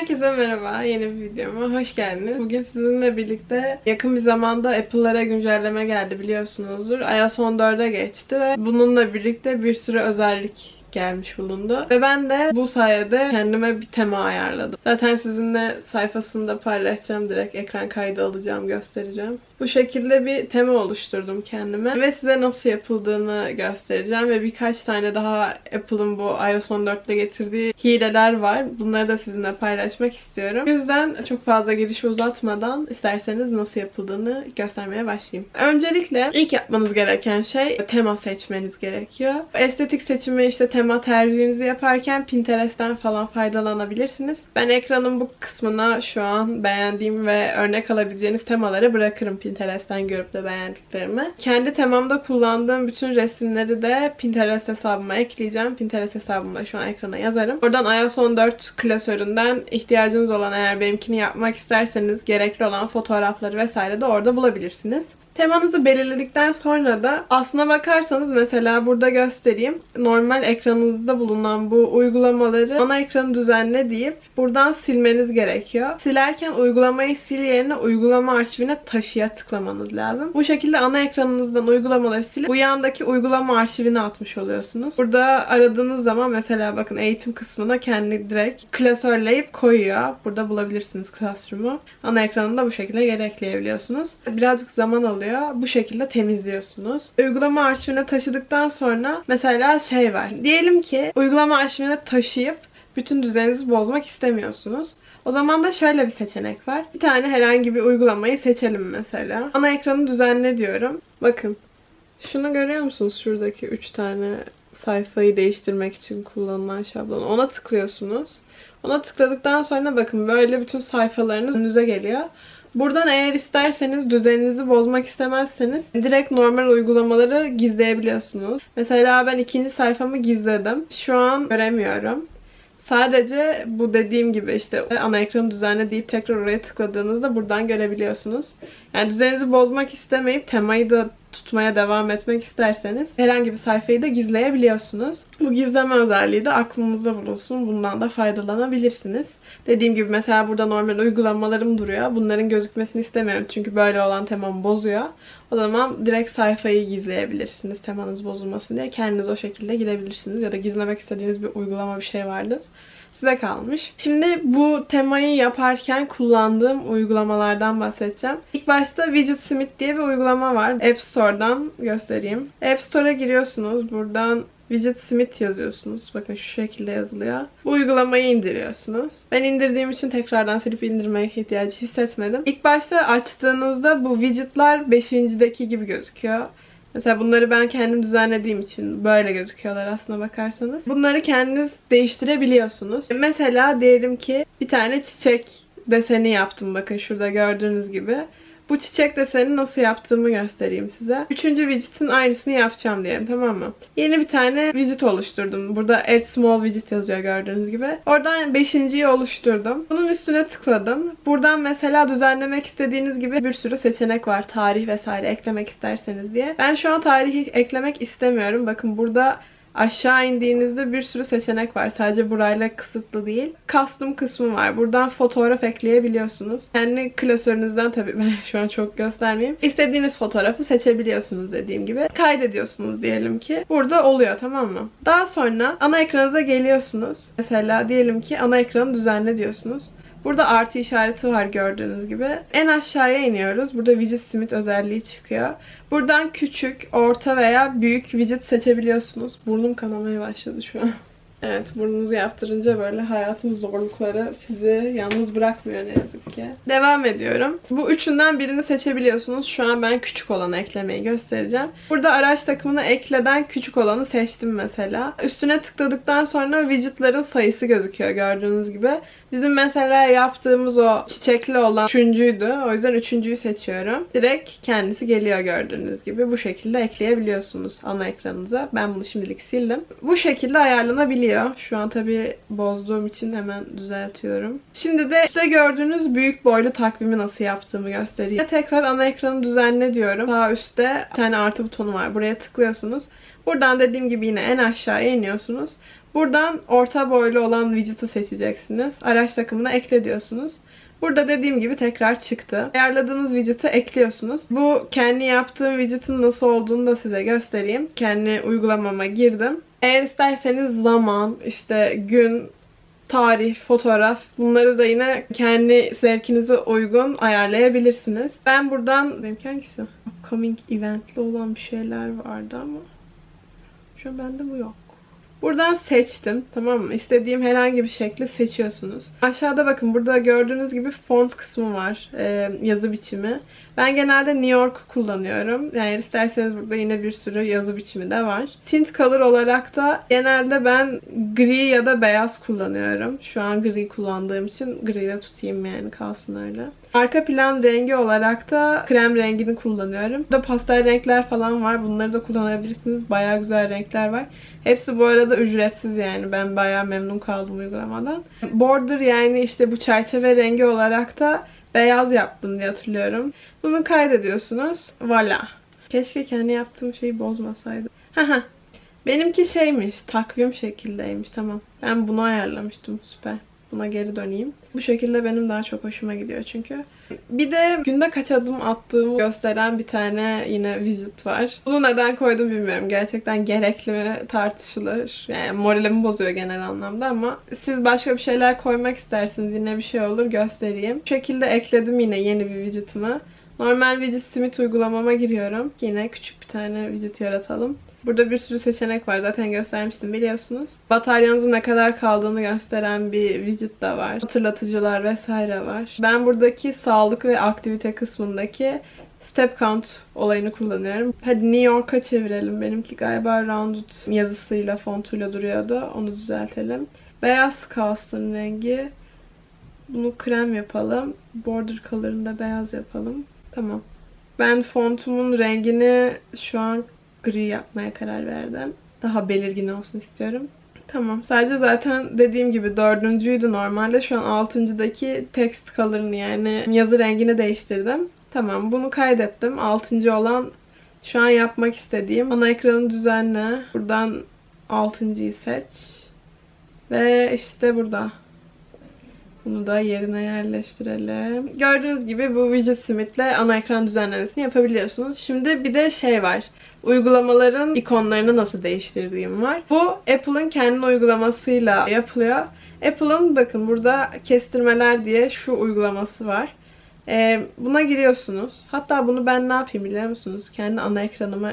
Herkese merhaba. Yeni bir videoma hoş geldiniz. Bugün sizinle birlikte yakın bir zamanda Apple'lara güncelleme geldi biliyorsunuzdur. iOS 14'e geçti ve bununla birlikte bir sürü özellik gelmiş bulundu. Ve ben de bu sayede kendime bir tema ayarladım. Zaten sizinle sayfasında paylaşacağım. Direkt ekran kaydı alacağım, göstereceğim. Bu şekilde bir tema oluşturdum kendime. Ve size nasıl yapıldığını göstereceğim. Ve birkaç tane daha Apple'ın bu iOS 14'te getirdiği hileler var. Bunları da sizinle paylaşmak istiyorum. O yüzden çok fazla girişi uzatmadan isterseniz nasıl yapıldığını göstermeye başlayayım. Öncelikle ilk yapmanız gereken şey tema seçmeniz gerekiyor. Estetik seçimi işte tema tercihinizi yaparken Pinterest'ten falan faydalanabilirsiniz. Ben ekranın bu kısmına şu an beğendiğim ve örnek alabileceğiniz temaları bırakırım Pinterest'ten görüp de beğendiklerimi. Kendi temamda kullandığım bütün resimleri de Pinterest hesabıma ekleyeceğim. Pinterest hesabımda şu an ekrana yazarım. Oradan iOS 14 klasöründen ihtiyacınız olan eğer benimkini yapmak isterseniz gerekli olan fotoğrafları vesaire de orada bulabilirsiniz. Temanızı belirledikten sonra da aslına bakarsanız mesela burada göstereyim. Normal ekranınızda bulunan bu uygulamaları ana ekranı düzenle deyip buradan silmeniz gerekiyor. Silerken uygulamayı sil yerine uygulama arşivine taşıya tıklamanız lazım. Bu şekilde ana ekranınızdan uygulamaları silip bu yandaki uygulama arşivine atmış oluyorsunuz. Burada aradığınız zaman mesela bakın eğitim kısmına kendi direkt klasörleyip koyuyor. Burada bulabilirsiniz Classroom'u. Ana ekranında bu şekilde yer ekleyebiliyorsunuz. Birazcık zaman alıyor. Bu şekilde temizliyorsunuz. Uygulama arşivine taşıdıktan sonra mesela şey var. Diyelim ki uygulama arşivine taşıyıp bütün düzeninizi bozmak istemiyorsunuz. O zaman da şöyle bir seçenek var. Bir tane herhangi bir uygulamayı seçelim mesela. Ana ekranı düzenle diyorum. Bakın. Şunu görüyor musunuz? Şuradaki 3 tane sayfayı değiştirmek için kullanılan şablon. Ona tıklıyorsunuz. Ona tıkladıktan sonra bakın böyle bütün sayfalarınız önünüze geliyor. Buradan eğer isterseniz düzeninizi bozmak istemezseniz direkt normal uygulamaları gizleyebiliyorsunuz. Mesela ben ikinci sayfamı gizledim. Şu an göremiyorum. Sadece bu dediğim gibi işte ana ekranı düzenle deyip tekrar oraya tıkladığınızda buradan görebiliyorsunuz. Yani düzeninizi bozmak istemeyip temayı da tutmaya devam etmek isterseniz herhangi bir sayfayı da gizleyebiliyorsunuz. Bu gizleme özelliği de aklınızda bulunsun. Bundan da faydalanabilirsiniz. Dediğim gibi mesela burada normal uygulamalarım duruyor. Bunların gözükmesini istemiyorum çünkü böyle olan temamı bozuyor. O zaman direkt sayfayı gizleyebilirsiniz temanız bozulmasın diye. Kendiniz o şekilde girebilirsiniz ya da gizlemek istediğiniz bir uygulama bir şey vardır size kalmış. Şimdi bu temayı yaparken kullandığım uygulamalardan bahsedeceğim. İlk başta Widget Smith diye bir uygulama var. App Store'dan göstereyim. App Store'a giriyorsunuz. Buradan Widget Smith yazıyorsunuz. Bakın şu şekilde yazılıyor. Bu uygulamayı indiriyorsunuz. Ben indirdiğim için tekrardan silip indirmeye ihtiyacı hissetmedim. İlk başta açtığınızda bu widgetlar 5.deki gibi gözüküyor. Mesela bunları ben kendim düzenlediğim için böyle gözüküyorlar aslına bakarsanız. Bunları kendiniz değiştirebiliyorsunuz. Mesela diyelim ki bir tane çiçek deseni yaptım bakın şurada gördüğünüz gibi. Bu çiçek deseni nasıl yaptığımı göstereyim size. Üçüncü widget'in aynısını yapacağım diyelim tamam mı? Yeni bir tane widget oluşturdum. Burada add small widget yazıyor gördüğünüz gibi. Oradan beşinciyi oluşturdum. Bunun üstüne tıkladım. Buradan mesela düzenlemek istediğiniz gibi bir sürü seçenek var. Tarih vesaire eklemek isterseniz diye. Ben şu an tarihi eklemek istemiyorum. Bakın burada Aşağı indiğinizde bir sürü seçenek var. Sadece burayla kısıtlı değil. Custom kısmı var. Buradan fotoğraf ekleyebiliyorsunuz. Kendi klasörünüzden tabii ben şu an çok göstermeyeyim. İstediğiniz fotoğrafı seçebiliyorsunuz dediğim gibi. Kaydediyorsunuz diyelim ki. Burada oluyor tamam mı? Daha sonra ana ekranınıza geliyorsunuz. Mesela diyelim ki ana ekranı düzenle diyorsunuz. Burada artı işareti var gördüğünüz gibi. En aşağıya iniyoruz. Burada widget smith özelliği çıkıyor. Buradan küçük, orta veya büyük widget seçebiliyorsunuz. Burnum kanamaya başladı şu an. Evet burnunuzu yaptırınca böyle hayatın zorlukları sizi yalnız bırakmıyor ne yazık ki. Devam ediyorum. Bu üçünden birini seçebiliyorsunuz. Şu an ben küçük olanı eklemeyi göstereceğim. Burada araç takımına ekleden küçük olanı seçtim mesela. Üstüne tıkladıktan sonra widgetların sayısı gözüküyor gördüğünüz gibi. Bizim mesela yaptığımız o çiçekli olan üçüncüydü. O yüzden üçüncüyü seçiyorum. Direkt kendisi geliyor gördüğünüz gibi. Bu şekilde ekleyebiliyorsunuz ana ekranınıza. Ben bunu şimdilik sildim. Bu şekilde ayarlanabiliyor. Şu an tabii bozduğum için hemen düzeltiyorum. Şimdi de işte gördüğünüz büyük boylu takvimi nasıl yaptığımı göstereyim. Tekrar ana ekranı düzenle diyorum. Sağ üstte bir tane artı butonu var. Buraya tıklıyorsunuz. Buradan dediğim gibi yine en aşağıya iniyorsunuz. Buradan orta boylu olan widget'ı seçeceksiniz. Araç takımına ekle diyorsunuz. Burada dediğim gibi tekrar çıktı. Ayarladığınız widget'ı ekliyorsunuz. Bu kendi yaptığım widget'ın nasıl olduğunu da size göstereyim. Kendi uygulamama girdim. Eğer isterseniz zaman, işte gün, tarih, fotoğraf bunları da yine kendi zevkinize uygun ayarlayabilirsiniz. Ben buradan benimki hangisi? Upcoming eventli olan bir şeyler vardı ama şu an bende bu yok. Buradan seçtim. Tamam mı? İstediğim herhangi bir şekli seçiyorsunuz. Aşağıda bakın burada gördüğünüz gibi font kısmı var. e, yazı biçimi. Ben genelde New York kullanıyorum. Yani isterseniz burada yine bir sürü yazı biçimi de var. Tint color olarak da genelde ben gri ya da beyaz kullanıyorum. Şu an gri kullandığım için gri de tutayım yani kalsın öyle. Arka plan rengi olarak da krem rengini kullanıyorum. Burada pastel renkler falan var. Bunları da kullanabilirsiniz. Bayağı güzel renkler var. Hepsi bu arada ücretsiz yani. Ben bayağı memnun kaldım uygulamadan. Border yani işte bu çerçeve rengi olarak da beyaz yaptım diye hatırlıyorum. Bunu kaydediyorsunuz. Voila. Keşke kendi yaptığım şeyi bozmasaydım. Haha. Benimki şeymiş. Takvim şekildeymiş. Tamam. Ben bunu ayarlamıştım. Süper. Buna geri döneyim. Bu şekilde benim daha çok hoşuma gidiyor çünkü. Bir de günde kaç adım attığımı gösteren bir tane yine widget var. Bunu neden koydum bilmiyorum. Gerçekten gerekli mi tartışılır. Yani moralimi bozuyor genel anlamda ama siz başka bir şeyler koymak istersiniz. Yine bir şey olur göstereyim. Bu şekilde ekledim yine yeni bir widget'ımı. Normal widget simit uygulamama giriyorum. Yine küçük bir tane widget yaratalım. Burada bir sürü seçenek var. Zaten göstermiştim biliyorsunuz. Bataryanızın ne kadar kaldığını gösteren bir widget de var. Hatırlatıcılar vesaire var. Ben buradaki sağlık ve aktivite kısmındaki step count olayını kullanıyorum. Hadi New York'a çevirelim. Benimki galiba rounded yazısıyla, fontuyla duruyordu. Onu düzeltelim. Beyaz kalsın rengi. Bunu krem yapalım. Border color'ını da beyaz yapalım. Tamam. Ben fontumun rengini şu an gri yapmaya karar verdim. Daha belirgin olsun istiyorum. Tamam. Sadece zaten dediğim gibi dördüncüydü normalde. Şu an altıncıdaki text color'ını yani yazı rengini değiştirdim. Tamam. Bunu kaydettim. Altıncı olan şu an yapmak istediğim. Ana ekranı düzenle. Buradan altıncıyı seç. Ve işte burada. Bunu da yerine yerleştirelim. Gördüğünüz gibi bu widget simitle ana ekran düzenlemesini yapabiliyorsunuz. Şimdi bir de şey var. Uygulamaların ikonlarını nasıl değiştirdiğim var. Bu Apple'ın kendi uygulamasıyla yapılıyor. Apple'ın bakın burada kestirmeler diye şu uygulaması var. Ee, buna giriyorsunuz. Hatta bunu ben ne yapayım biliyor musunuz? Kendi ana ekranıma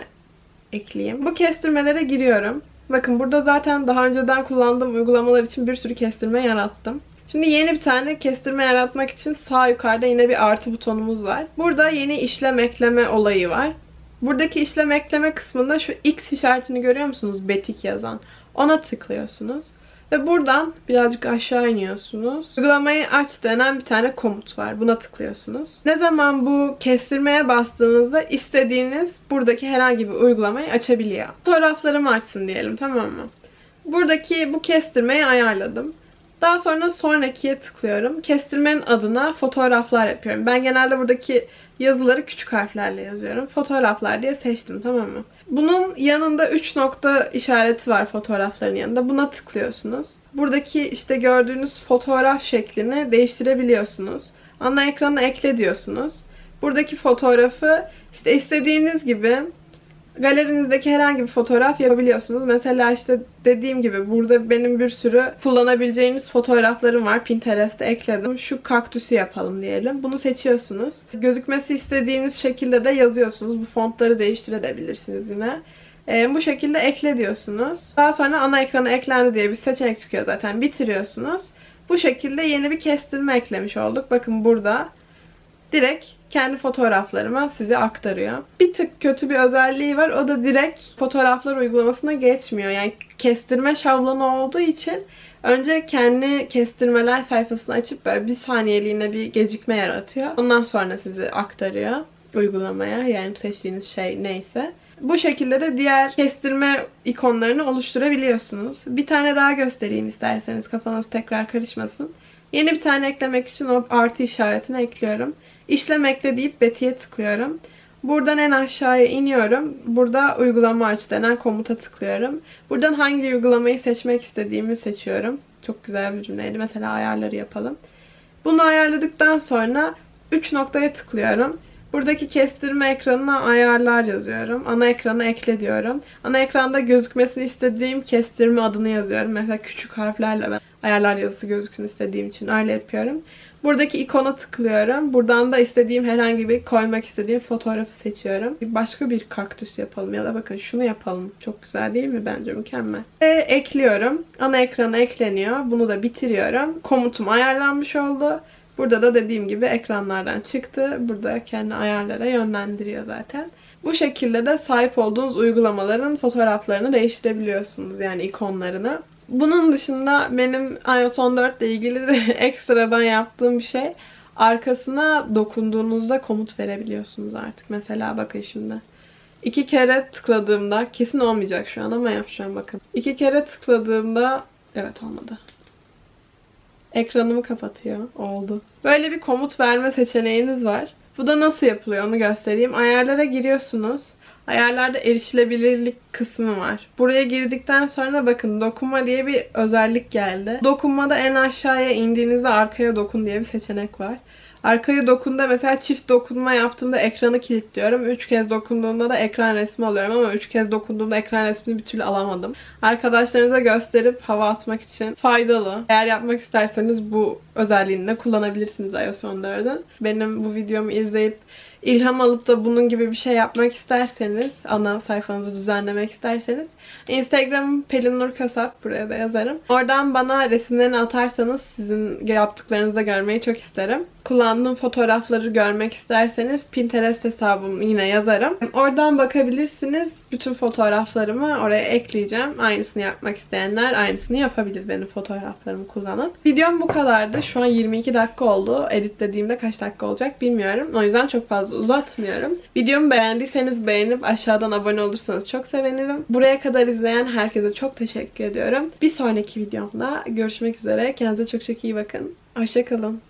ekleyeyim. Bu kestirmelere giriyorum. Bakın burada zaten daha önceden kullandığım uygulamalar için bir sürü kestirme yarattım. Şimdi yeni bir tane kestirme yaratmak için sağ yukarıda yine bir artı butonumuz var. Burada yeni işlem ekleme olayı var. Buradaki işlem ekleme kısmında şu X işaretini görüyor musunuz? Betik yazan. Ona tıklıyorsunuz. Ve buradan birazcık aşağı iniyorsunuz. Uygulamayı aç denen bir tane komut var. Buna tıklıyorsunuz. Ne zaman bu kestirmeye bastığınızda istediğiniz buradaki herhangi bir uygulamayı açabiliyor. Fotoğraflarımı açsın diyelim tamam mı? Buradaki bu kestirmeyi ayarladım. Daha sonra sonrakiye tıklıyorum. Kestirmenin adına fotoğraflar yapıyorum. Ben genelde buradaki yazıları küçük harflerle yazıyorum. Fotoğraflar diye seçtim tamam mı? Bunun yanında 3 nokta işareti var fotoğrafların yanında. Buna tıklıyorsunuz. Buradaki işte gördüğünüz fotoğraf şeklini değiştirebiliyorsunuz. Ana ekrana ekle diyorsunuz. Buradaki fotoğrafı işte istediğiniz gibi galerinizdeki herhangi bir fotoğraf yapabiliyorsunuz. Mesela işte dediğim gibi burada benim bir sürü kullanabileceğiniz fotoğraflarım var. Pinterest'e ekledim. Şu kaktüsü yapalım diyelim. Bunu seçiyorsunuz. Gözükmesi istediğiniz şekilde de yazıyorsunuz. Bu fontları değiştirebilirsiniz yine. Ee, bu şekilde ekle diyorsunuz. Daha sonra ana ekrana eklendi diye bir seçenek çıkıyor zaten. Bitiriyorsunuz. Bu şekilde yeni bir kestirme eklemiş olduk. Bakın burada direkt kendi fotoğraflarıma size aktarıyor. Bir tık kötü bir özelliği var. O da direkt fotoğraflar uygulamasına geçmiyor. Yani kestirme şablonu olduğu için önce kendi kestirmeler sayfasını açıp böyle bir saniyeliğine bir gecikme yaratıyor. Ondan sonra sizi aktarıyor uygulamaya. Yani seçtiğiniz şey neyse. Bu şekilde de diğer kestirme ikonlarını oluşturabiliyorsunuz. Bir tane daha göstereyim isterseniz kafanız tekrar karışmasın. Yeni bir tane eklemek için o artı işaretini ekliyorum. İşlem ekle deyip Betty'ye tıklıyorum. Buradan en aşağıya iniyorum. Burada uygulama aç denen komuta tıklıyorum. Buradan hangi uygulamayı seçmek istediğimi seçiyorum. Çok güzel bir cümleydi. Mesela ayarları yapalım. Bunu ayarladıktan sonra 3 noktaya tıklıyorum. Buradaki kestirme ekranına ayarlar yazıyorum. Ana ekrana ekle diyorum. Ana ekranda gözükmesini istediğim kestirme adını yazıyorum. Mesela küçük harflerle ben ayarlar yazısı gözüksün istediğim için öyle yapıyorum. Buradaki ikona tıklıyorum. Buradan da istediğim herhangi bir koymak istediğim fotoğrafı seçiyorum. Başka bir kaktüs yapalım ya da bakın şunu yapalım. Çok güzel değil mi? Bence mükemmel. Ve ekliyorum. Ana ekrana ekleniyor. Bunu da bitiriyorum. Komutum ayarlanmış oldu. Burada da dediğim gibi ekranlardan çıktı. Burada kendi ayarlara yönlendiriyor zaten. Bu şekilde de sahip olduğunuz uygulamaların fotoğraflarını değiştirebiliyorsunuz. Yani ikonlarını. Bunun dışında benim iOS 14 ile ilgili de ekstradan yaptığım bir şey arkasına dokunduğunuzda komut verebiliyorsunuz artık. Mesela bakın şimdi. İki kere tıkladığımda kesin olmayacak şu an ama yapacağım bakın. İki kere tıkladığımda evet olmadı. Ekranımı kapatıyor. Oldu. Böyle bir komut verme seçeneğiniz var. Bu da nasıl yapılıyor onu göstereyim. Ayarlara giriyorsunuz. Ayarlarda erişilebilirlik kısmı var. Buraya girdikten sonra bakın dokunma diye bir özellik geldi. Dokunmada en aşağıya indiğinizde arkaya dokun diye bir seçenek var. Arkaya dokunda mesela çift dokunma yaptığımda ekranı kilitliyorum. Üç kez dokunduğumda da ekran resmi alıyorum ama üç kez dokunduğumda ekran resmini bir türlü alamadım. Arkadaşlarınıza gösterip hava atmak için faydalı. Eğer yapmak isterseniz bu özelliğini de kullanabilirsiniz iOS 14'ün. Benim bu videomu izleyip ilham alıp da bunun gibi bir şey yapmak isterseniz, ana sayfanızı düzenlemek isterseniz Instagram'ım Pelin Nur Kasap. Buraya da yazarım. Oradan bana resimlerini atarsanız sizin yaptıklarınızı da görmeyi çok isterim. Kullandığım fotoğrafları görmek isterseniz Pinterest hesabımı yine yazarım. Oradan bakabilirsiniz. Bütün fotoğraflarımı oraya ekleyeceğim. Aynısını yapmak isteyenler aynısını yapabilir benim fotoğraflarımı kullanıp. Videom bu kadardı. Şu an 22 dakika oldu. Editlediğimde kaç dakika olacak bilmiyorum. O yüzden çok fazla uzatmıyorum. Videomu beğendiyseniz beğenip aşağıdan abone olursanız çok sevinirim. Buraya kadar izleyen herkese çok teşekkür ediyorum. Bir sonraki videomda görüşmek üzere. Kendinize çok çok iyi bakın. Hoşçakalın.